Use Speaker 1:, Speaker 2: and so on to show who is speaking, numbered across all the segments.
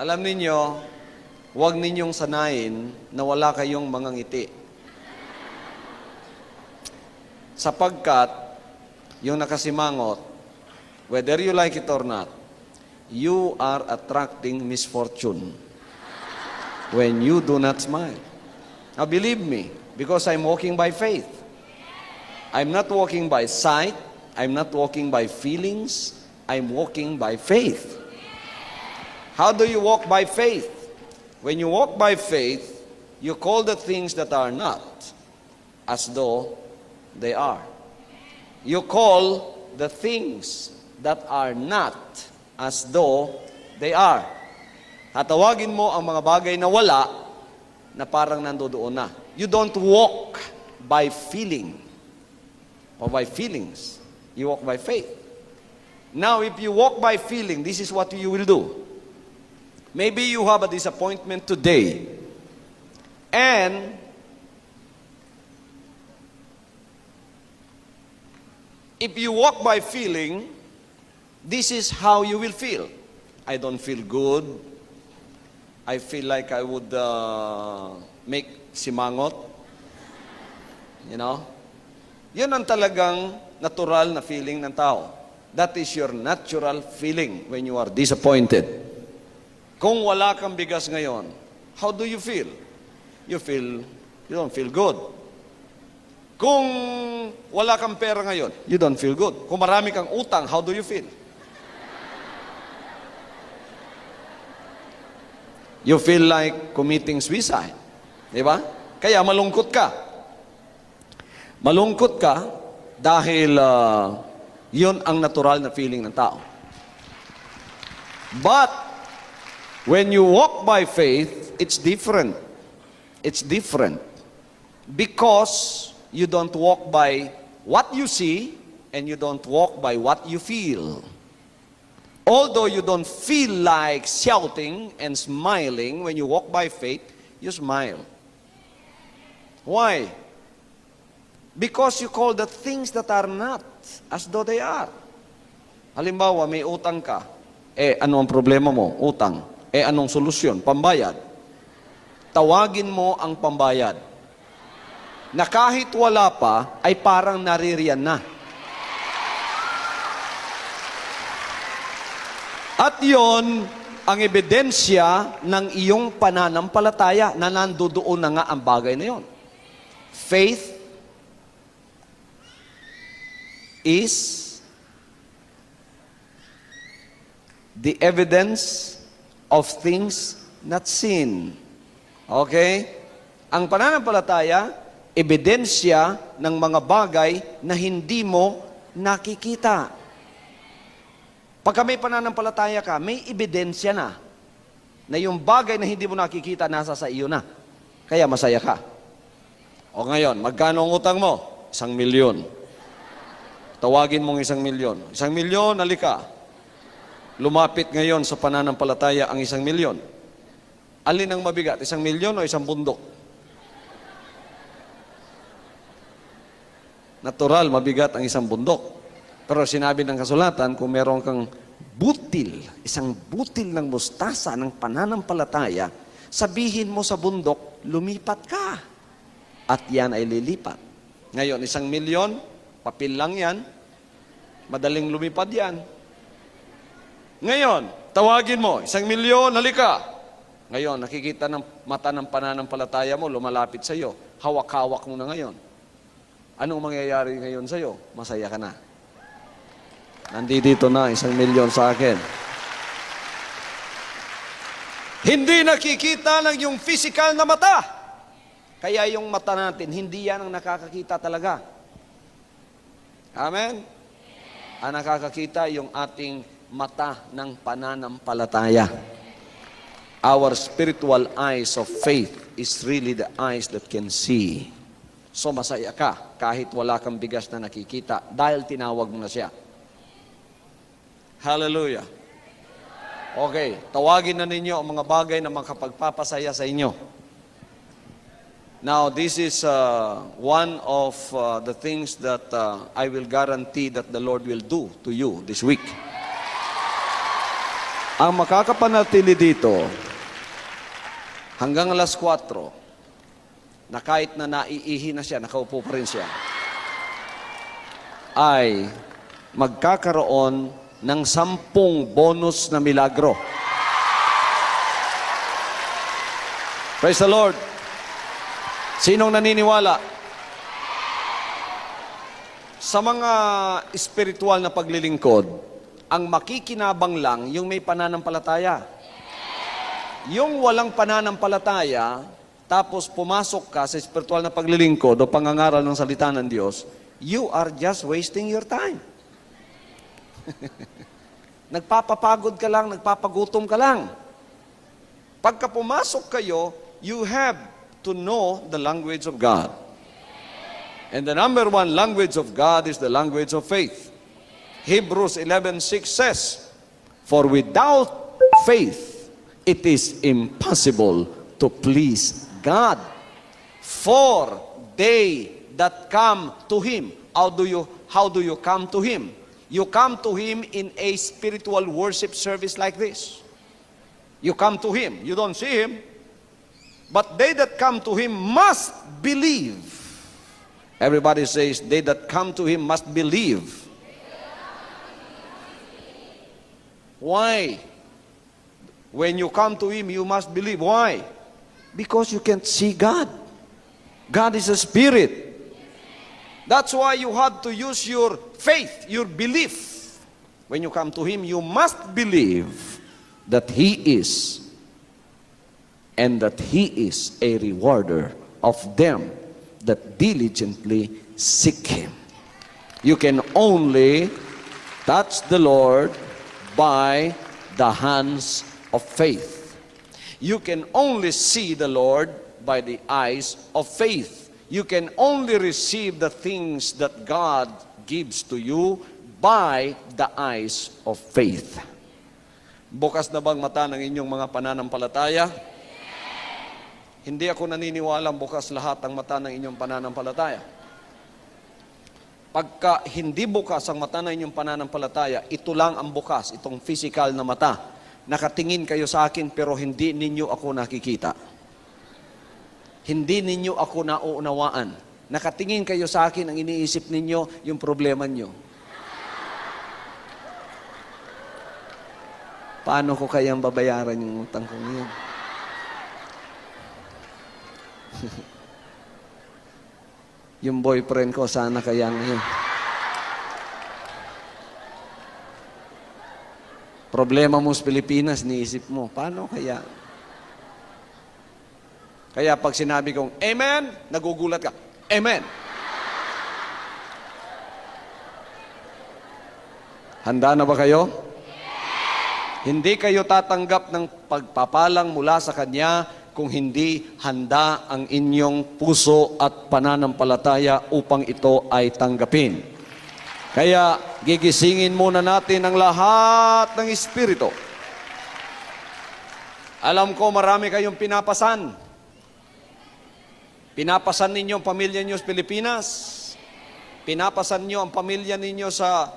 Speaker 1: Alam ninyo, huwag ninyong sanayin na wala kayong mga ngiti. Sapagkat, yung nakasimangot, whether you like it or not, you are attracting misfortune when you do not smile. Now believe me, because I'm walking by faith. I'm not walking by sight, I'm not walking by feelings, I'm walking by faith. How do you walk by faith? When you walk by faith, you call the things that are not as though they are. You call the things that are not as though they are. Tatawagin mo ang mga bagay na wala na parang nandoon na. You don't walk by feeling or by feelings. You walk by faith. Now, if you walk by feeling, this is what you will do. Maybe you have a disappointment today. And if you walk by feeling, this is how you will feel. I don't feel good. I feel like I would uh, make simangot. You know? Yun ang talagang natural na feeling ng tao. That is your natural feeling when you are disappointed. Kung wala kang bigas ngayon, how do you feel? You feel, you don't feel good. Kung wala kang pera ngayon, you don't feel good. Kung marami kang utang, how do you feel? You feel like committing suicide. Di ba? Kaya malungkot ka. Malungkot ka dahil uh, yun ang natural na feeling ng tao. But when you walk by faith, it's different. It's different. Because you don't walk by what you see and you don't walk by what you feel. Although you don't feel like shouting and smiling when you walk by faith, you smile. Why? Because you call the things that are not as though they are. Halimbawa, may utang ka. Eh, ano ang problema mo? Utang. Eh, anong solusyon? Pambayad. Tawagin mo ang pambayad. Na kahit wala pa, ay parang naririyan na. At yon ang ebidensya ng iyong pananampalataya na nandoon na nga ang bagay na yon. Faith is the evidence of things not seen. Okay? Ang pananampalataya, ebidensya ng mga bagay na hindi mo nakikita. Pagka may pananampalataya ka, may ebidensya na na yung bagay na hindi mo nakikita nasa sa iyo na. Kaya masaya ka. O ngayon, magkano ang utang mo? Isang milyon. Tawagin mong isang milyon. Isang milyon, halika. Lumapit ngayon sa pananampalataya ang isang milyon. Alin ang mabigat? Isang milyon o isang bundok? Natural, mabigat ang isang bundok. Pero sinabi ng kasulatan, kung meron kang butil, isang butil ng mustasa ng pananampalataya, sabihin mo sa bundok, lumipat ka. At yan ay lilipat. Ngayon, isang milyon, papel lang yan, madaling lumipad yan. Ngayon, tawagin mo, isang milyon, halika. Ngayon, nakikita ng mata ng pananampalataya mo, lumalapit sa iyo. Hawak-hawak mo na ngayon. Anong mangyayari ngayon sa iyo? Masaya ka na. Nandito na, isang milyon sa akin. Hindi nakikita ng yung physical na mata. Kaya yung mata natin, hindi yan ang nakakakita talaga. Amen? Ang nakakakita yung ating mata ng pananampalataya. Our spiritual eyes of faith is really the eyes that can see. So masaya ka kahit wala kang bigas na nakikita dahil tinawag mo na siya. Hallelujah. Okay, tawagin na ninyo ang mga bagay na makapagpapasaya sa inyo. Now, this is uh, one of uh, the things that uh, I will guarantee that the Lord will do to you this week. Ang makakapanatili dito hanggang alas 4 na kahit na naiihi na siya, nakaupo pa rin siya, ay magkakaroon ng sampung bonus na milagro. Praise the Lord. Sinong naniniwala? Sa mga espiritual na paglilingkod, ang makikinabang lang yung may pananampalataya. Yung walang pananampalataya, tapos pumasok ka sa espiritual na paglilingkod o pangangaral ng salita ng Diyos, you are just wasting your time. Nagpapapagod ka lang, nagpapagutom ka lang. Pagka pumasok kayo, you have to know the language of God. And the number one language of God is the language of faith. Hebrews 11:6 says, "For without faith it is impossible to please God. For they that come to him, how do you how do you come to him? You come to him in a spiritual worship service like this. You come to him, you don't see him, but they that come to him must believe. Everybody says, they that come to him must believe. Why? When you come to him, you must believe. Why? Because you can't see God. God is a spirit. That's why you have to use your faith, your belief. When you come to him, you must believe that he is and that he is a rewarder of them that diligently seek him. You can only touch the Lord by the hands of faith. You can only see the Lord by the eyes of faith. You can only receive the things that God gives to you by the eyes of faith. Bukas na bang mata ng inyong mga pananampalataya? Hindi ako naniniwalang bukas lahat ang mata ng inyong pananampalataya. Pagka hindi bukas ang mata ng inyong pananampalataya, ito lang ang bukas, itong physical na mata. Nakatingin kayo sa akin pero hindi ninyo ako nakikita. Hindi ninyo ako nauunawaan. Nakatingin kayo sa akin, ang iniisip ninyo, yung problema nyo. Paano ko kayang babayaran yung utang kong yun? yung boyfriend ko, sana kaya ngayon. Problema mo sa Pilipinas, niisip mo, paano kaya? Kaya pag sinabi kong, Amen, nagugulat ka, Amen. Handa na ba kayo? Hindi kayo tatanggap ng pagpapalang mula sa Kanya kung hindi handa ang inyong puso at pananampalataya upang ito ay tanggapin. Kaya gigisingin muna natin ang lahat ng Espiritu. Alam ko marami kayong pinapasan. Pinapasan ninyo ang pamilya niyo sa Pilipinas. Pinapasan niyo ang pamilya ninyo sa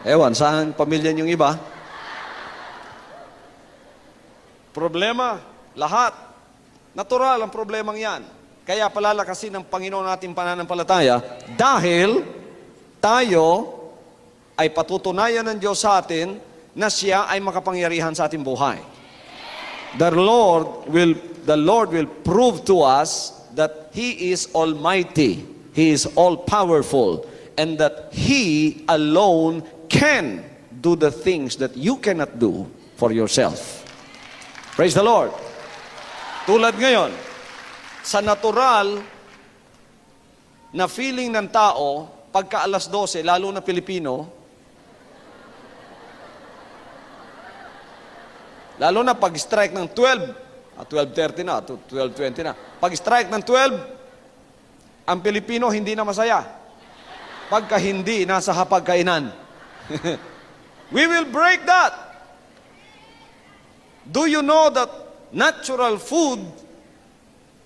Speaker 1: Ewan, saan pamilya niyong iba? Problema, lahat. Natural ang problemang yan. Kaya palalakasin ng Panginoon natin pananampalataya dahil tayo ay patutunayan ng Diyos sa atin na siya ay makapangyarihan sa ating buhay. The Lord will the Lord will prove to us that he is almighty. He is all powerful and that he alone can do the things that you cannot do for yourself. Praise the Lord. Tulad ngayon, sa natural na feeling ng tao, pagka alas 12, lalo na Pilipino, lalo na pag strike ng 12, ah, 12.30 na, 12.20 na, pag strike ng 12, ang Pilipino hindi na masaya. Pagka hindi, nasa hapagkainan. We will break that. Do you know that natural food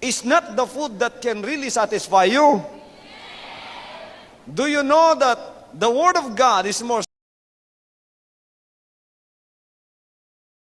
Speaker 1: is not the food that can really satisfy you? Do you know that the Word of God is more